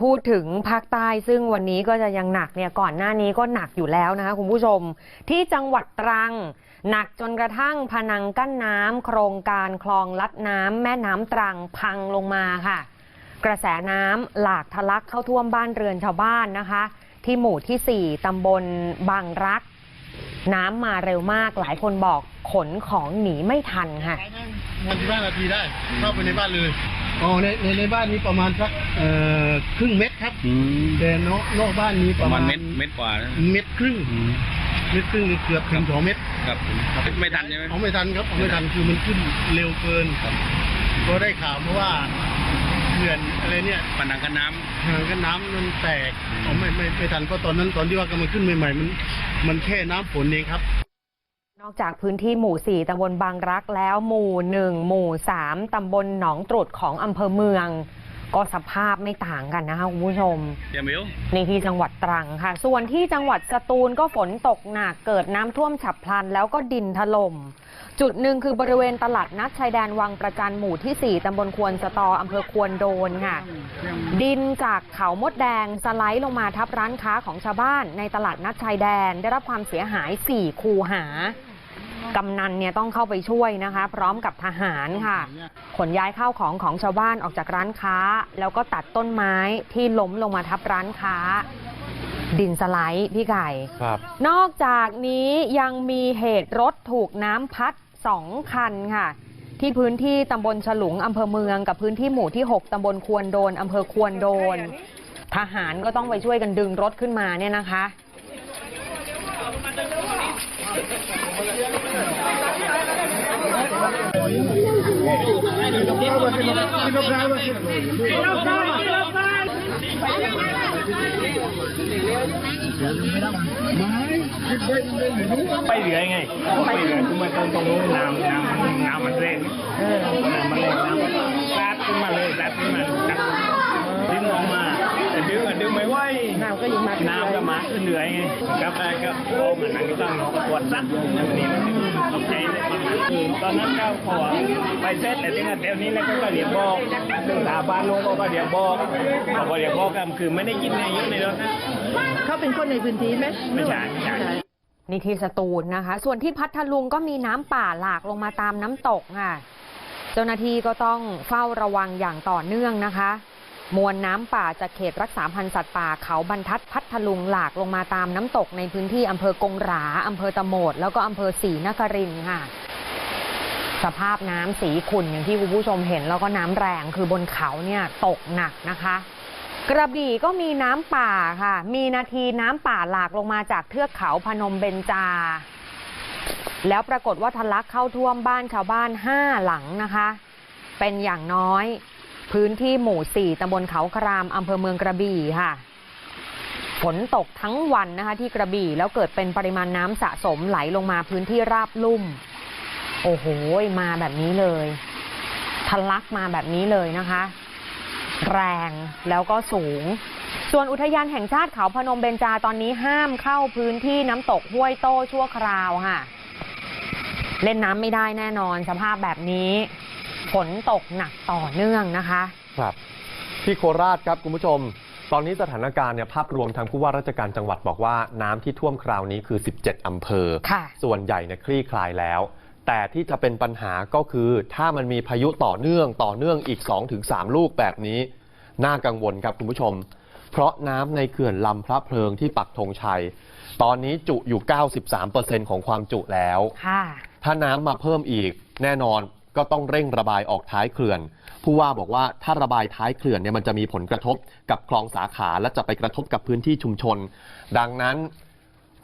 พูดถึงภาคใต้ซึ่งวันนี้ก็จะยังหนักเนี่ยก่อนหน้านี้ก็หนักอยู่แล้วนะคะคุณผู้ชม ที่จังหวัดตรัง หนักจนกระทั่งพนังกั้นน้ำโครงการคลองลัดน้ำแม่น้ำตรังพังลงมาค่ะ กระแสน้ำหลากทะลักเข้าท่วมบ้านเรือนชาวบ้านนะคะ ที่หมู่ที่ 4ตำบลบางรัก น้ำมาเร็วมากหลายคนบอกขนของหนีไม่ทันค่ะวันบ้านนาทีได้เข้าไปในบ้านเลย อ๋อในในในบ้านนี้ประมาณสักเอ่อครึ่งเม็ดครับ อืมแต่นอกนอกบ้านนี้ปประระมามาณณเม็ดเม็ดกว่านะเม็ดครึ่งอืมเม็ดครึ่งหรือเกือบถึงสองเม็ดครับไม่ทันใช่ไหม เอาไม่ทันครับเอาไม่ทันคือมันขึ้นเร็วเกินครับ ก็ได้ข่าวมาว่าเขื่อนอะไรเนี่ยผนังกันน้ทางกันน้ำมันแตกเอาไม่ไม่ไม่ทันเพราะตอนนั้นตอนที่ว่ากำลังขึ้นใหม่ๆมัน มันแค่น้ำฝนเองครับ นอกจากพื้นที่หมู่ 4ตำบลบางรักแล้วหมู่ 1 หมู่ 3ตำบลหนองตรุดของอำเภอเมือง ก็สภาพไม่ต่างกันนะคะคุณผู้ชมำเดี๋ยวมิวในที่จังหวัดตรังค่ะ ส่วนที่จังหวัดสตูลก็ฝนตกหนักเกิดน้ำท่วมฉับพลัน แล้วก็ดินถล่ม จุดหนึ่งคือบริเวณตลาดนัดชายแดนวังประจันหมู่ที่ 4ตำบลควนสตออำเภอควนโดนค่ะ ดินจากเขามดแดงสไลด์ลงมาทับร้านค้าของชาวบ้านในตลาดนัดชายแดนได้รับความเสียหาย 4 คูหา กำนันเนี่ยต้องเข้าไปช่วยนะคะ พร้อมกับทหารค่ะ ขนย้ายข้าวของของชาวบ้านออกจากร้านค้า แล้วก็ตัดต้นไม้ที่ล้มลงมาทับร้านค้า ดินสไลด์พี่ไก่ ครับ นอกจากนี้ยังมีเหตุรถถูกน้ำพัดสองคันค่ะ ที่พื้นที่ตำบลฉลุงอำเภอเมืองกับพื้นที่หมู่ที่ 6ตำบลควนโดนอำเภอควนโดน ทหารก็ต้องไปช่วยกันดึงรถขึ้นมาเนี่ยนะคะ ไปเรือไงไปเรือคือมันตรงตรงนู้นน้ำน้ำน้ำมันเร่งเออน้ำมันเร่งน้ำมันซัดขึ้นมาเลยซัดขึ้นมาจับดึงออกมา แต่ดึงอะดึงไม่ไหวน้ำก็ยิ่งมาน้ำก็มาขึ้นเรือไงครับแล้วก็โอ้เหมือนนั่งก็ต้องปวดซัดอย่างนี้มันตกใจเลยคือตอนนั้นก้าวขอไปเสร็จแต่ที่นั่นเดี๋ยวนี้แล้วก็เรียกบอกซึ่งสาบานลงก็เรียกบอกเขาก็เรียกบอกกันคือไม่ได้กินในเยอะในรถนะเขาเป็นคนในพื้นที่ไหมไม่ใช่ไม่ใช่นี่ที่สตูลนะคะ ส่วนที่พัทลุงก็มีน้ำป่าหลากลงมาตามน้ำตกค่ะ เจ้าหน้าที่ก็ต้องเฝ้าระวังอย่างต่อเนื่องนะคะ มวลน้ำป่าจากเขตรักษาพันธุ์สัตว์ป่าเขาบรรทัดพัทลุงหลากลงมาตามน้ำตกในพื้นที่อำเภอกงหราอำเภอตะโหมด แล้วก็อำเภอศรีนครินค่ะ สภาพน้ำสีขุ่นอย่างที่คุณผู้ชมเห็นแล้วก็น้ำแรงคือบนเขาเนี่ยตกหนักนะคะ กระบี่ก็มีน้ำป่าค่ะ มีนาทีน้ำป่าหลากลงมาจากเทือกเขาพนมเบญจา แล้วปรากฏว่าทะลักเข้าท่วมบ้านชาวบ้านห้าหลังนะคะ เป็นอย่างน้อย พื้นที่หมู่สี่ตำบลเขาครามอำเภอเมืองกระบี่ค่ะ ฝนตกทั้งวันนะคะที่กระบี่แล้วเกิดเป็นปริมาณน้ำสะสมไหลลงมาพื้นที่ราบลุ่ม โอ้โห มาแบบนี้เลยทะลักมาแบบนี้เลยนะคะ แรงแล้วก็สูง ส่วนอุทยานแห่งชาติเขาพนมเบญจาตอนนี้ห้ามเข้าพื้นที่น้ำตกห้วยโต้ชั่วคราวค่ะ เล่นน้ำไม่ได้แน่นอนสภาพแบบนี้ ฝนตกหนักต่อเนื่องนะคะ ครับ ที่โคราชครับคุณผู้ชม ตอนนี้สถานการณ์เนี่ยภาพรวมทางผู้ว่าราชการจังหวัดบอกว่าน้ำที่ท่วมคราวนี้คือ 17 อำเภอ ค่ะ ส่วนใหญ่เนี่ยคลี่คลายแล้ว แต่ที่จะเป็นปัญหาก็คือถ้ามันมีพายุต่อเนื่องต่อเนื่องอีก 2-3 ลูกแบบนี้ น่ากังวลครับคุณผู้ชม เพราะน้ำในเขื่อนลำพระเพลิงที่ปักธงชัย ตอนนี้จุอยู่ 93%ของความจุแล้ว ค่ะ ถ้าน้ำมาเพิ่มอีกแน่นอน ก็ต้องเร่งระบายออกท้ายเขื่อน ผู้ว่าบอกว่าถ้าระบายท้ายเขื่อนเนี่ยมันจะมีผลกระทบกับคลองสาขาและจะไปกระทบกับพื้นที่ชุมชน ดังนั้น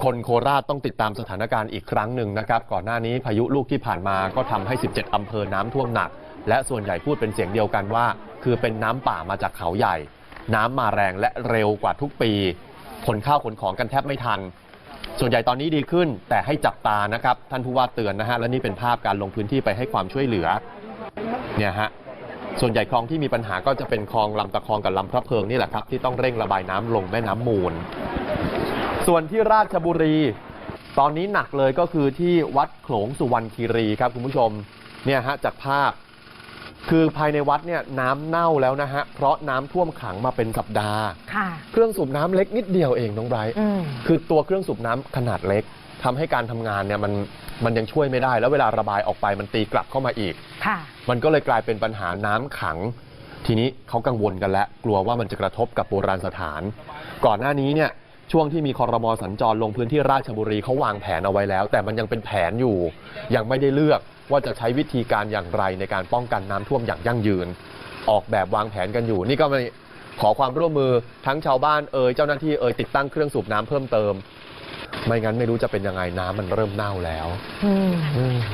คนโคราชต้องติดตามสถานการณ์อีกครั้งหนึ่งนะครับ ก่อนหน้านี้พายุลูกที่ผ่านมาก็ทำให้ 17อำเภอน้ำท่วมหนัก และส่วนใหญ่พูดเป็นเสียงเดียวกันว่า คือเป็นน้ำป่ามาจากเขาใหญ่ น้ำมาแรงและเร็วกว่าทุกปีขนข้าวขนของกันแทบไม่ทัน ส่วนใหญ่ตอนนี้ดีขึ้น แต่ให้จับตานะครับ ท่านผู้ว่าเตือนนะฮะและนี่เป็นภาพการลงพื้นที่ไปให้ความช่วยเหลือเนี่ยฮะส่วนใหญ่คลองที่มีปัญหาก็จะเป็นคลองลำตะคองกับลำพระเพิงนี่แหละครับ ที่ต้องเร่งระบายน้ำลงแม่น้ำมูล ส่วนที่ราชบุรี ตอนนี้หนักเลยก็คือที่วัดโขลงสุวรรณคีรีครับคุณผู้ชมเนี่ยฮะจากภาพ คือภายในวัดเนี่ยน้ำเน่าแล้วนะฮะ เพราะน้ำท่วมขังมาเป็นสัปดาห์ ค่ะเครื่องสูบน้ำเล็กนิดเดียวเองน้องไบรท์อืม คือตัวเครื่องสูบน้ำขนาดเล็กทำให้การทำงานเนี่ยมันมันยังช่วยไม่ได้ แล้วเวลาระบายออกไปมันตีกลับเข้ามาอีก ค่ะ มันก็เลยกลายเป็นปัญหาน้ำขัง ทีนี้เขากังวลกันแล้วกลัวว่ามันจะกระทบกับโบราณสถาน ก่อนหน้านี้เนี่ยช่วงที่มีคอรมอสัญจรลงพื้นที่ราชบุรีเขาวางแผนเอาไว้แล้ว แต่มันยังเป็นแผนอยู่ ยังไม่ได้เลือก ว่าจะใช้วิธีการอย่างไรในการป้องกันน้ำท่วมอย่างยั่งยืน ออกแบบวางแผนกันอยู่ นี่ก็มาขอความร่วมมือทั้งชาวบ้านเอ่ยเจ้าหน้าที่เอ่ยติดตั้งเครื่องสูบน้ำเพิ่มเติม ไม่งั้นไม่รู้จะเป็นยังไงน้ำมันเริ่มเน่าแล้วอืม